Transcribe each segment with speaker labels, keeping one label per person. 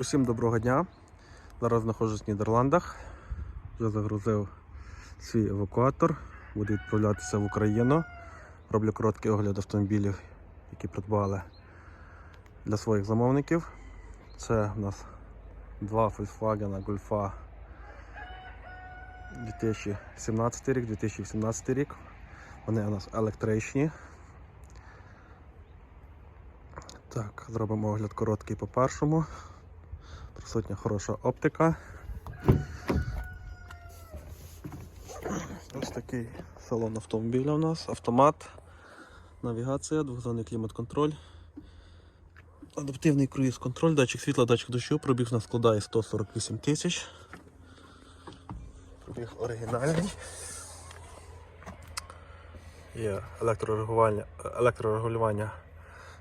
Speaker 1: Усім доброго дня. Зараз знаходжусь в Нідерландах. Вже загрузив свій евакуатор. Буду відправлятися в Україну. Роблю короткий огляд автомобілів, які придбали для своїх замовників. Це у нас два Volkswagen Golfa 2017 рік, 2018 рік. Вони у нас електричні. Так, зробимо огляд короткий по першому. Присутня хороша оптика. Ось такий салон автомобіля у нас, автомат, навігація, двохзонний клімат-контроль, адаптивний круїз-контроль, датчик світла, датчик дощу, пробіг у нас складає 148 тисяч. Пробіг оригінальний. Є електрорегулювання, електрорегулювання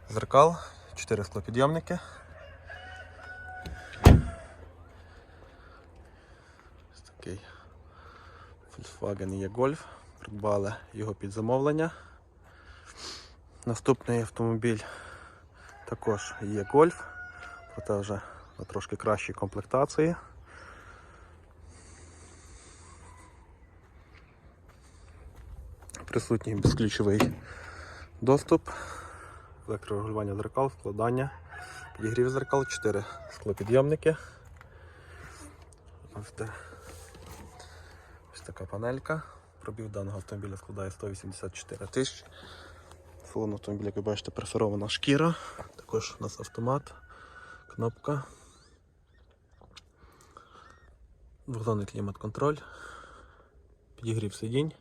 Speaker 1: зеркал, 4 склопідйомники. Такий Volkswagen є Golf. Придбали його під замовлення. Наступний автомобіль також є Golf, проте вже на трошки кращій комплектації. Присутній безключовий доступ, електрорегулювання зеркал, складання, підігрів зеркал, 4 склопідйомники. Ось така панелька. Пробіг даного автомобіля складає 184 тисячі. Салон автомобіля, як ви бачите, перфорована шкіра. Також у нас автомат, кнопка. Двохзонний клімат-контроль, підігрів сидінь.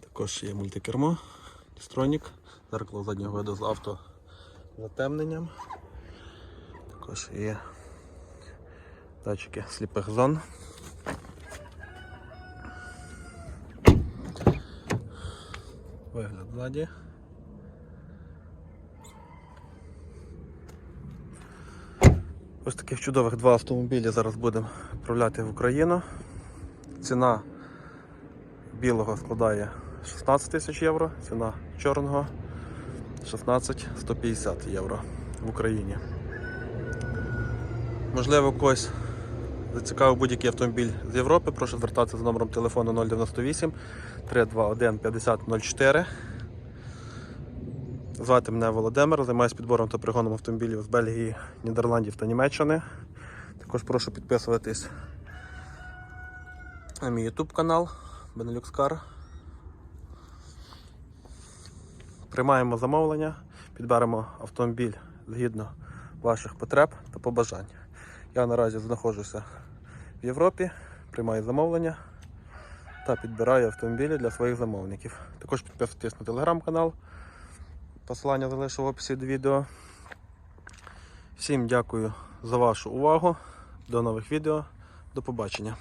Speaker 1: Також є мультикермо, дістронік, зеркало заднього виду з авто затемненням. Також є датчики сліпих зон. Вигляд ззаді. Ось таких чудових два автомобілі зараз будемо відправляти в Україну. Ціна білого складає 16 тисяч євро, ціна чорного 16 150 євро в Україні. Можливо, когось зацікавив будь-який автомобіль з Європи, прошу звертатися за номером телефону 098 321 5004. Звати мене Володимир, займаюся підбором та пригоном автомобілів з Бельгії, Нідерландів та Німеччини. Також прошу підписуватись на мій YouTube канал Benelux Car. Приймаємо замовлення, підберемо автомобіль згідно ваших потреб та побажань. Я наразі знаходжуся в Європі, приймаю замовлення та підбираю автомобілі для своїх замовників. Також підписуйтесь на телеграм-канал. Посилання залишу в описі до відео. Всім дякую за вашу увагу. До нових відео. До побачення.